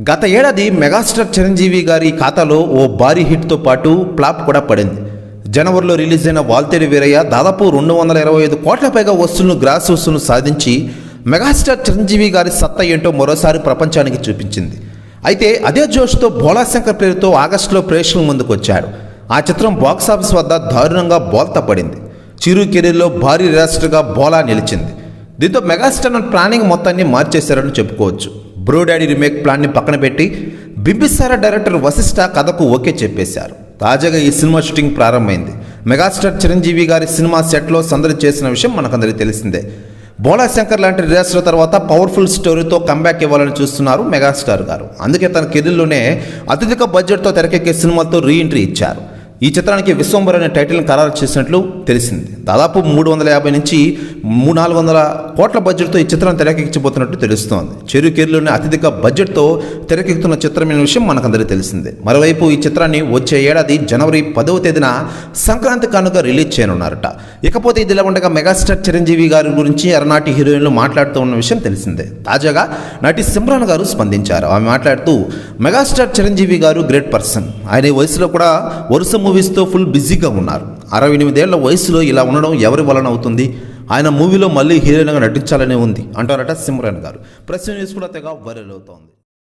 గత ఏడాది మెగాస్టార్ చిరంజీవి గారి ఖాతాలో ఓ భారీ హిట్తో పాటు ఫ్లాప్ కూడా పడింది. జనవరిలో రిలీజ్ అయిన వాల్తేరి వీరయ్య దాదాపు రెండు వందల ఇరవై ఐదు కోట్ల పైగా వస్తువులను గ్రాస్ వస్తువులను సాధించి మెగాస్టార్ చిరంజీవి గారి సత్తా ఏంటో మరోసారి ప్రపంచానికి చూపించింది. అయితే అదే జోష్తో భోళాశంకర్ పేరుతో ఆగస్టులో ప్రేక్షకుల ముందుకు వచ్చాడు. ఆ చిత్రం బాక్సాఫీస్ వద్ద దారుణంగా బోల్తా పడింది. చిరు కెరీర్లో భారీ రేస్టర్గా బోలా నిలిచింది. దీంతో మెగాస్టార్ ప్లానింగ్ మొత్తాన్ని మార్చేశారని చెప్పుకోవచ్చు. బ్రో డాడీ రీమేక్ ప్లాన్ని పక్కన పెట్టి బింబిసార డైరెక్టర్ వశిష్ఠ కథకు ఓకే చెప్పేశారు. తాజాగా ఈ సినిమా షూటింగ్ ప్రారంభమైంది. మెగాస్టార్ చిరంజీవి గారి సినిమా సెట్లో సందడి చేసిన విషయం మనకందరికీ తెలిసిందే. బోలా శంకర్ లాంటి రేస్ల తర్వాత పవర్ఫుల్ స్టోరీతో కంబ్యాక్ ఇవ్వాలని చూస్తున్నారు మెగాస్టార్ గారు. అందుకే తన కెరీర్లోనే అత్యధిక బడ్జెట్తో తెరకెక్కే సినిమాలతో రీఎంట్రీ ఇచ్చారు. ఈ చిత్రానికి విశ్వంబర్ అనే టైటిల్ని ఖరారు చేసినట్లు తెలిసింది. దాదాపు మూడు వందల యాభై నుంచి మూడు నాలుగు వందల కోట్ల బడ్జెట్తో ఈ చిత్రాన్ని తెరకెక్కించబోతున్నట్టు తెలుస్తోంది. చెరు అత్యధిక బడ్జెట్తో తెరకెక్కుతున్న చిత్రమైన విషయం మనకందరికీ తెలిసిందే. మరోవైపు ఈ చిత్రాన్ని వచ్చే ఏడాది జనవరి పదవ తేదీన సంక్రాంతి కానుక రిలీజ్ చేయనున్నారట. ఇకపోతే ఇదిలా ఉండగా మెగాస్టార్ చిరంజీవి గారి గురించి అరనాటి హీరోయిన్లు మాట్లాడుతూ ఉన్న విషయం తెలిసిందే. తాజాగా నటి సిమ్రాన్ గారు స్పందించారు. ఆమె మాట్లాడుతూ మెగాస్టార్ చిరంజీవి గారు గ్రేట్ పర్సన్. ఆయన వయసులో కూడా వరుస మూవీస్తో ఫుల్ బిజీగా ఉన్నారు. అరవై ఎనిమిదేళ్ళ వయసులో ఇలా ఉండడం ఎవరి వలన అవుతుంది? ఆయన మూవీలో మళ్ళీ హీరోయిన్గా నటించాలనే ఉంది. అంటారట సిమ్రాన్ గారు. ప్రెస్ న్యూస్ కూడా తెగ వైరల్ అవుతోంది.